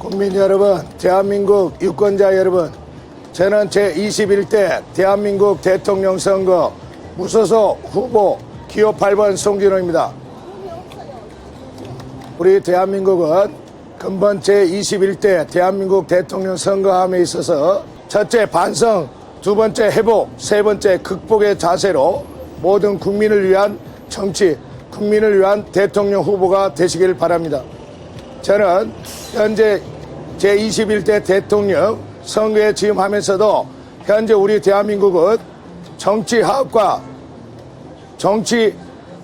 국민 여러분, 대한민국 유권자 여러분, 저는 제21대 대한민국 대통령 선거 무소속 후보 기호 8번 송진호입니다. 우리 대한민국은 근본 제21대 대한민국 대통령 선거함에 있어서 첫째 반성, 두 번째 회복, 세 번째 극복의 자세로 모든 국민을 위한 정치, 국민을 위한 대통령 후보가 되시길 바랍니다. 저는 현재 제21대 대통령 선거에 지임하면서도 현재 우리 대한민국은 정치화합과 정치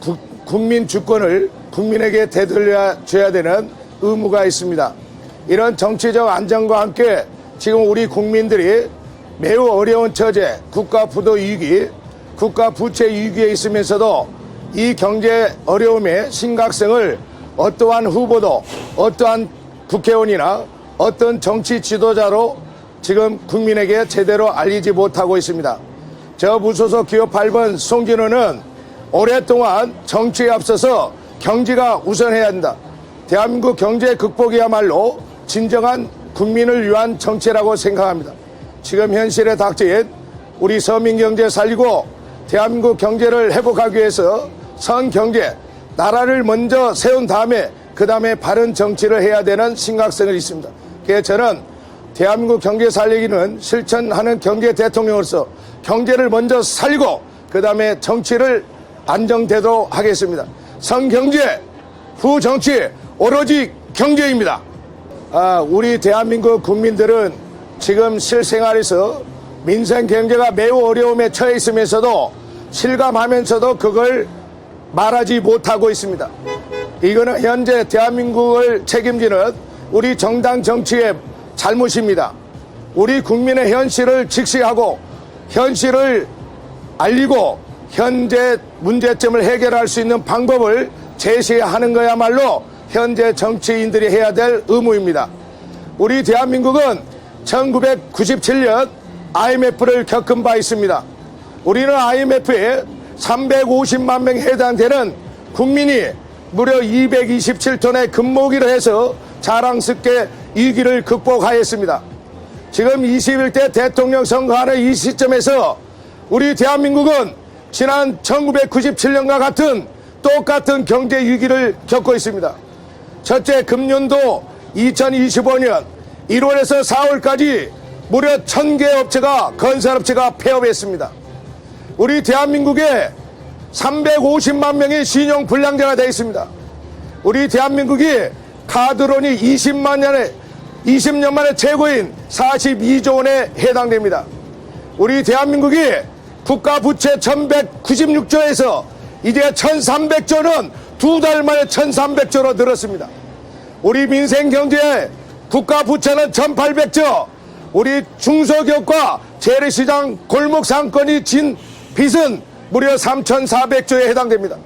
국- 국민 주권을 국민에게 되돌려 줘야 되는 의무가 있습니다. 이런 정치적 안정과 함께 지금 우리 국민들이 매우 어려운 처제, 국가 부도 위기, 국가 부채 위기에 있으면서도 이 경제 어려움의 심각성을 어떠한 후보도 어떠한 국회의원이나 어떤 정치 지도자로 지금 국민에게 제대로 알리지 못하고 있습니다. 저 무소속 기호 8번 송진호는 오랫동안 정치에 앞서서 경제가 우선해야 한다. 대한민국 경제 극복이야말로 진정한 국민을 위한 정치라고 생각합니다. 지금 현실에 닥친 우리 서민 경제 살리고 대한민국 경제를 회복하기 위해서 선 경제, 나라를 먼저 세운 다음에 그 다음에 바른 정치를 해야 되는 심각성을 있습니다. 그래서 저는 대한민국 경제 살리기는 실천하는 경제 대통령으로서 경제를 먼저 살리고 그 다음에 정치를 안정되도록 하겠습니다. 성경제, 후정치, 오로지 경제입니다. 아, 우리 대한민국 국민들은 지금 실생활에서 민생 경제가 매우 어려움에 처해 있으면서도 실감하면서도 그걸 말하지 못하고 있습니다. 이거는 현재 대한민국을 책임지는 우리 정당 정치의 잘못입니다. 우리 국민의 현실을 직시하고 현실을 알리고 현재 문제점을 해결할 수 있는 방법을 제시하는 거야말로 현재 정치인들이 해야 될 의무입니다. 우리 대한민국은 1997년 IMF를 겪은 바 있습니다. 우리는 IMF에 350만 명에 해당되는 국민이 무려 227톤의 금모기를 해서 자랑스럽게 위기를 극복하였습니다. 지금 21대 대통령 선거하는 이 시점에서 우리 대한민국은 지난 1997년과 같은 똑같은 경제 위기를 겪고 있습니다. 첫째 금년도 2025년 1월에서 4월까지 무려 1000개 업체가 건설업체가 폐업했습니다. 우리 대한민국에 350만 명의 신용 불량자가 되어 있습니다. 우리 대한민국이 카드론이 20만 년에 20년 만에 최고인 42조 원에 해당됩니다. 우리 대한민국이 국가 부채 1196조에서 이제 1300조는 두 달 만에 1300조로 늘었습니다. 우리 민생 경제의 국가 부채는 1800조, 우리 중소기업과 재래시장 골목 상권이 진 빚은 무려 3400조에 해당됩니다.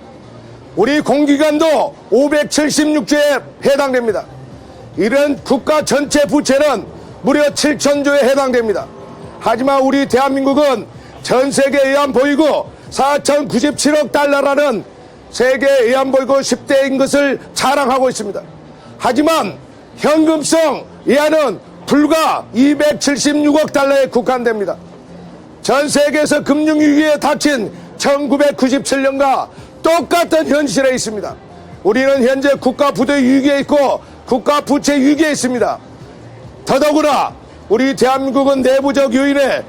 우리 공기관도 576조에 해당됩니다. 이런 국가 전체 부채는 무려 7천조에 해당됩니다. 하지만 우리 대한민국은 전 세계에 의한 보이고 4,097억 달러라는 세계에 의한 보이고 10대인 것을 자랑하고 있습니다. 하지만 현금성 이하는 불과 276억 달러에 국한됩니다. 전 세계에서 금융위기에 닥친 1997년과 똑같은 현실에 있습니다. 우리는 현재 국가 부도 위기에 있고 국가 부채 위기에 있습니다. 더더구나 우리 대한민국은 내부적 요인에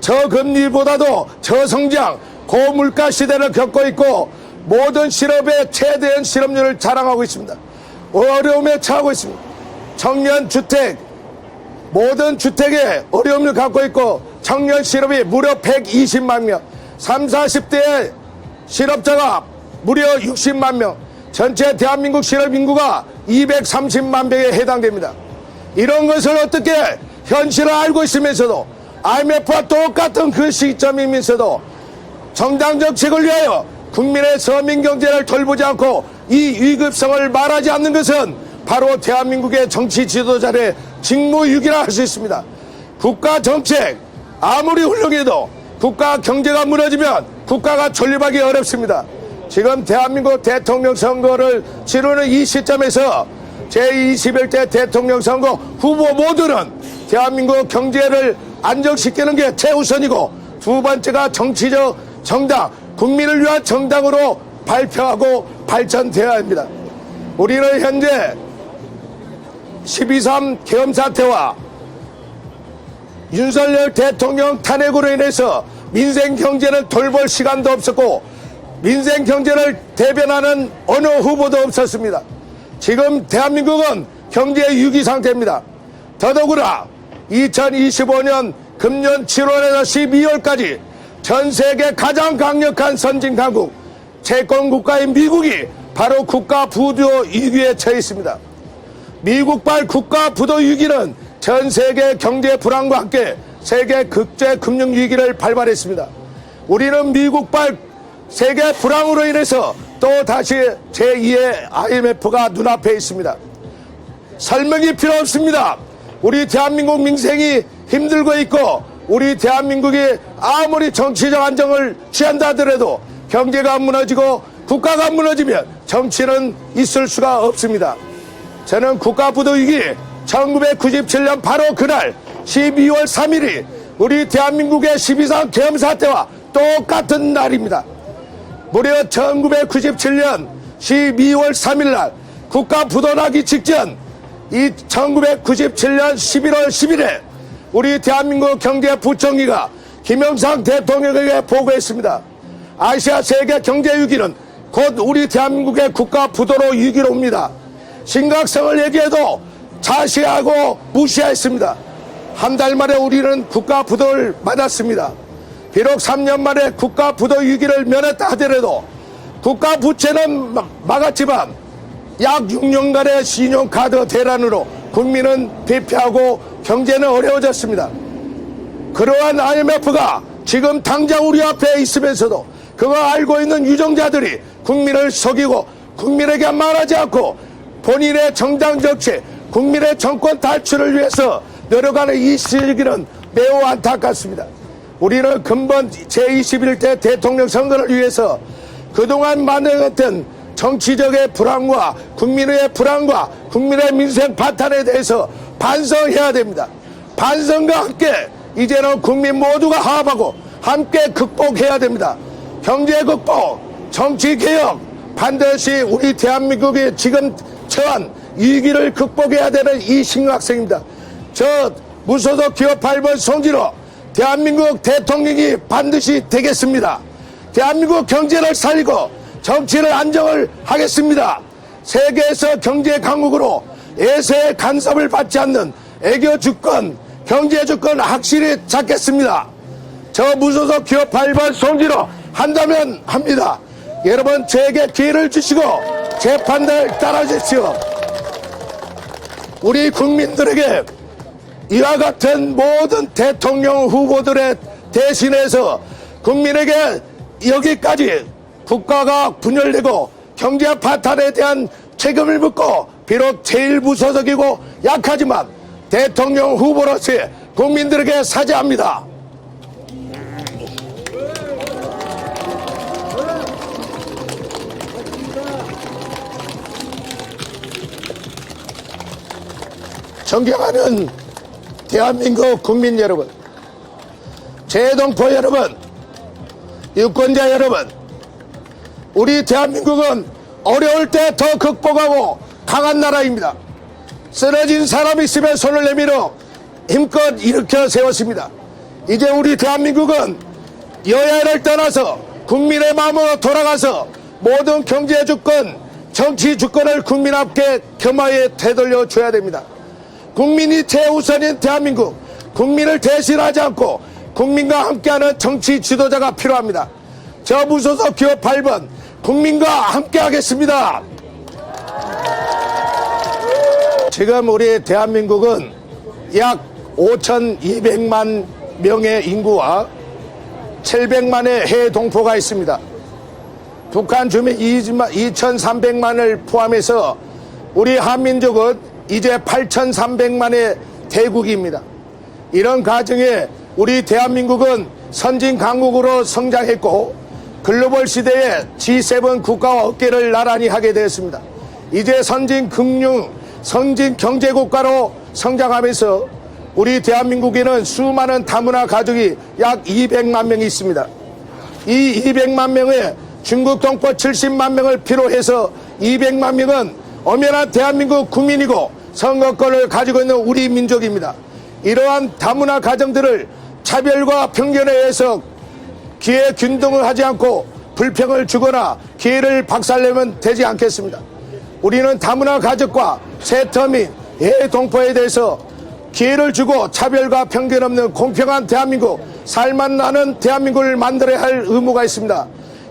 저금리보다도 저성장, 고물가 시대를 겪고 있고 모든 실업의 최대한 실업률을 자랑하고 있습니다. 어려움에 처하고 있습니다. 청년 주택, 모든 주택에 어려움을 갖고 있고 청년 실업이 무려 120만 명, 3, 40대의 실업자가 무려 60만 명, 전체 대한민국 실업 인구가 230만 명에 해당됩니다. 이런 것을 어떻게 현실을 알고 있으면서도 IMF와 똑같은 그 시점이면서도 정당 정책을 위하여 국민의 서민 경제를 돌보지 않고 이 위급성을 말하지 않는 것은 바로 대한민국의 정치 지도자의 직무유기라 할 수 있습니다. 국가 정책 아무리 훌륭해도 국가 경제가 무너지면 국가가 존립하기 어렵습니다. 지금 대한민국 대통령 선거를 치르는 이 시점에서 제21대 대통령 선거 후보 모두는 대한민국 경제를 안정시키는 게 최우선이고 두 번째가 정치적 정당, 국민을 위한 정당으로 발표하고 발전되어야 합니다. 우리는 현재 12.3 계엄 사태와 윤석열 대통령 탄핵으로 인해서 민생 경제를 돌볼 시간도 없었고 민생 경제를 대변하는 어느 후보도 없었습니다. 지금 대한민국은 경제 위기 상태입니다. 더더구나 2025년 금년 7월에서 12월까지 전 세계 가장 강력한 선진 강국 채권 국가인 미국이 바로 국가 부도 위기에 처해 있습니다. 미국발 국가 부도 위기는 전 세계 경제 불안과 함께 세계 국제 금융 위기를 발발했습니다. 우리는 미국발 세계 불황으로 인해서 또 다시 제2의 IMF가 눈앞에 있습니다. 설명이 필요 없습니다. 우리 대한민국 민생이 힘들고 있고 우리 대한민국이 아무리 정치적 안정을 취한다 하더라도 경제가 무너지고 국가가 무너지면 정치는 있을 수가 없습니다. 저는 국가 부도 위기 1997년 바로 그날 12월 3일이 우리 대한민국의 12.3 계엄 사태와 똑같은 날입니다. 무려 1997년 12월 3일 날 국가 부도나기 직전 이 1997년 11월 10일에 우리 대한민국 경제부총리가 김영삼 대통령에게 보고했습니다. 아시아 세계 경제 위기는 곧 우리 대한민국의 국가 부도로 위기로 옵니다. 심각성을 얘기해도 자시하고 무시했습니다. 한 달 만에 우리는 국가 부도를 맞았습니다. 비록 3년 만에 국가 부도 위기를 면했다 하더라도 국가 부채는 막- 막았지만 약 6년간의 신용카드 대란으로 국민은 피폐하고 경제는 어려워졌습니다. 그러한 IMF가 지금 당장 우리 앞에 있으면서도 그거 알고 있는 유정자들이 국민을 속이고 국민에게 말하지 않고 본인의 정당 정치, 국민의 정권 탈출을 위해서 노력하는 이 시기는 매우 안타깝습니다. 우리는 근본 제21대 대통령 선거를 위해서 그동안 만들었던 정치적의 불안과 국민의 불안과 국민의 민생 파탄에 대해서 반성해야 됩니다. 반성과 함께 이제는 국민 모두가 화합하고 함께 극복해야 됩니다. 경제 극복, 정치 개혁, 반드시 우리 대한민국이 지금 처한 위기를 극복해야 되는 이 심각성입니다. 저 무소속 기업 8번 송진호 대한민국 대통령이 반드시 되겠습니다. 대한민국 경제를 살리고 정치를 안정을 하겠습니다. 세계에서 경제 강국으로 예세의 간섭을 받지 않는 애교 주권, 경제 주권 확실히 잡겠습니다. 저 무소속 기업 8번 송진호 한다면 합니다. 여러분 제게 기회를 주시고 제 판단을 따라주십시오. 우리 국민들에게 이와 같은 모든 대통령 후보들의 대신해서 국민에게 여기까지 국가가 분열되고 경제 파탄에 대한 책임을 묻고 비록 제일 무소속이고 약하지만 대통령 후보로서 국민들에게 사죄합니다. 존경하는 대한민국 국민 여러분, 재동포 여러분, 유권자 여러분, 우리 대한민국은 어려울 때 더 극복하고 강한 나라입니다. 쓰러진 사람이 있으면 손을 내밀어 힘껏 일으켜 세웠습니다. 이제 우리 대한민국은 여야를 떠나서 국민의 마음으로 돌아가서 모든 경제 주권, 정치 주권을 국민 앞에 겸하에 되돌려 줘야 됩니다. 국민이 최우선인 대한민국, 국민을 대신하지 않고 국민과 함께하는 정치 지도자가 필요합니다. 저 무소속 기업 8번, 국민과 함께 하겠습니다. 지금 우리 대한민국은 약 5,200만 명의 인구와 700만의 해외 동포가 있습니다. 북한 주민 2,300만을 포함해서 우리 한민족은 이제 8,300만의 대국입니다. 이런 과정에 우리 대한민국은 선진 강국으로 성장했고 글로벌 시대에 G7 국가와 어깨를 나란히 하게 되었습니다. 이제 선진 금융, 선진 경제 국가로 성장하면서 우리 대한민국에는 수많은 다문화 가족이 약 200만 명이 있습니다. 이 200만 명의 중국 동포 70만 명을 필요해서 200만 명은 엄연한 대한민국 국민이고 선거권을 가지고 있는 우리 민족입니다. 이러한 다문화 가정들을 차별과 편견에 의해서 기회 균등을 하지 않고 불평을 주거나 기회를 박살내면 되지 않겠습니다. 우리는 다문화 가족과 세터민, 예동포에 대해서 기회를 주고 차별과 편견 없는 공평한 대한민국, 살만나는 대한민국을 만들어야 할 의무가 있습니다.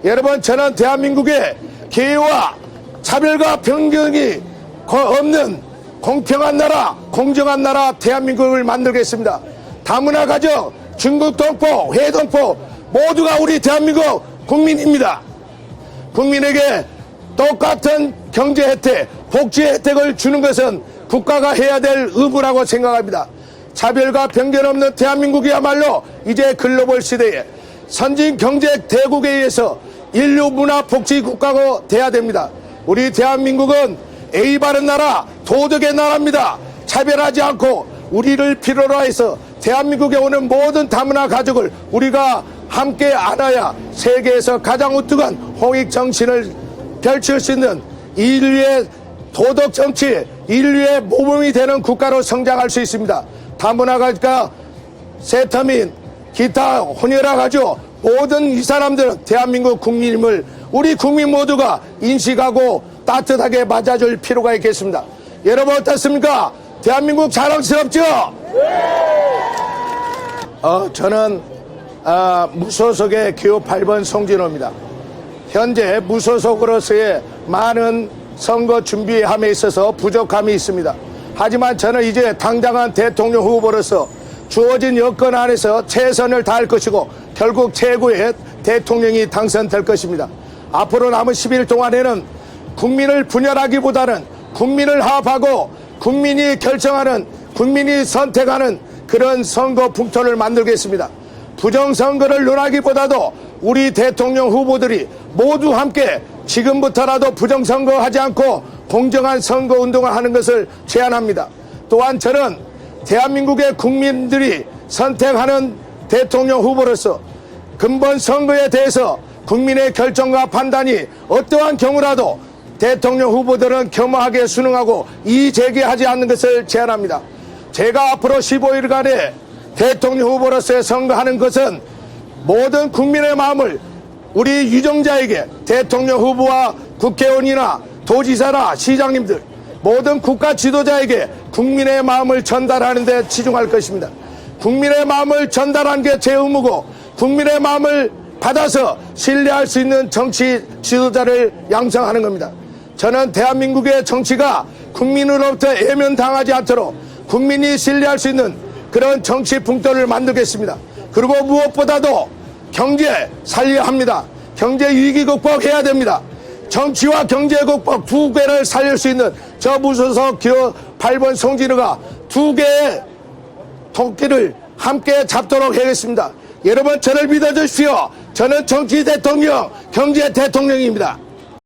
여러분, 저는 대한민국의 기회와 차별과 거- 없는 공평한 나라, 공정한 나라 대한민국을 만들겠습니다. 다문화 가족, 중국 동포, 회동포 모두가 우리 대한민국 국민입니다. 국민에게 똑같은 경제 혜택, 복지 혜택을 주는 것은 국가가 해야 될 의무라고 생각합니다. 차별과 편견 없는 대한민국이야말로 이제 글로벌 시대에 선진 경제 대국에 의해서 인류 문화 복지 국가가 돼야 됩니다. 우리 대한민국은 A 바른 나라, 도덕의 나라입니다. 차별하지 않고 우리를 필요로 해서 대한민국에 오는 모든 다문화 가족을 우리가 함께 안아야 세계에서 가장 우뚝한 홍익 정신을 펼칠 수 있는 인류의 도덕 정치, 인류의 모범이 되는 국가로 성장할 수 있습니다. 다문화가 세터민, 기타 혼혈화 가지고 모든 이 사람들은 대한민국 국민임을 우리 국민 모두가 인식하고 따뜻하게 맞아줄 필요가 있겠습니다. 여러분 어떻습니까? 대한민국 자랑스럽죠? 어, 저는 아, 무소속의 기호 8번 송진호입니다. 현재 무소속으로서의 많은 선거 준비함에 있어서 부족함이 있습니다. 하지만 저는 이제 당당한 대통령 후보로서 주어진 여건 안에서 최선을 다할 것이고 결국 최고의 대통령이 당선될 것입니다. 앞으로 남은 10일 동안에는 국민을 분열하기보다는 국민을 합하고 국민이 결정하는 국민이 선택하는 그런 선거 풍토를 만들겠습니다. 부정선거를 논하기보다도 우리 대통령 후보들이 모두 함께 지금부터라도 부정선거 하지 않고 공정한 선거 운동을 하는 것을 제안합니다. 또한 저는 대한민국의 국민들이 선택하는 대통령 후보로서 근본 선거에 대해서 국민의 결정과 판단이 어떠한 경우라도 대통령 후보들은 겸허하게 순응하고 이의 제기하지 않는 것을 제안합니다. 제가 앞으로 15일간의 대통령 후보로서 선거하는 것은 모든 국민의 마음을 우리 유정자에게 대통령 후보와 국회의원이나 도지사나 시장님들 모든 국가 지도자에게 국민의 마음을 전달하는 데 치중할 것입니다. 국민의 마음을 전달하는 게제 의무고 국민의 마음을 받아서 신뢰할 수 있는 정치 지도자를 양성하는 겁니다. 저는 대한민국의 정치가 국민으로부터 애면당하지 않도록 국민이 신뢰할 수 있는 그런 정치 풍토를 만들겠습니다. 그리고 무엇보다도 경제 살려야 합니다. 경제 위기 극복해야 됩니다. 정치와 경제 극복 두 개를 살릴 수 있는 저 무소속 기호 8번 송진우가 두 개의 토끼를 함께 잡도록 하겠습니다. 여러분 저를 믿어주십시오. 저는 정치 대통령, 경제 대통령입니다.